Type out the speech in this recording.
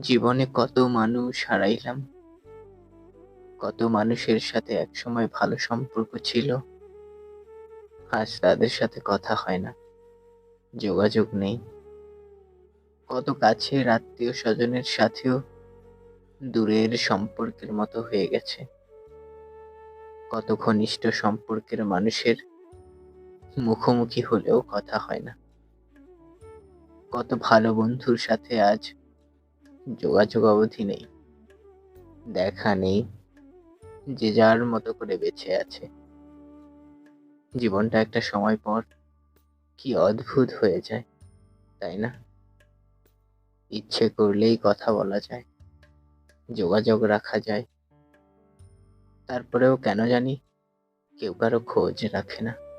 জীবনে কত মানুষ হারাইলাম। কত মানুষের সাথে একসময় ভালো সম্পর্ক ছিল। আজ তাদের সাথে কথা হয় না। যোগাযোগ নেই। কত কাছের আত্মীয় স্বজনের সাথেও দূরের সম্পর্কের মতো হয়ে গেছে। কত ঘনিষ্ঠ সম্পর্কের মানুষের মুখোমুখি হলেও কথা হয় না। কত ভালো বন্ধুর সাথে আজ যোগাযোগ অবধি নেই। দেখা নেই যে যার মতো করে বেঁচে আছে। জীবনটা একটা সময় পর কি অদ্ভুত হয়ে যায়, তাই না? ইচ্ছে করলেই কথা বলা যায়, যোগাযোগ রাখা যায়। তারপরেও কেন জানি কেউ কারও খোঁজ রাখে না।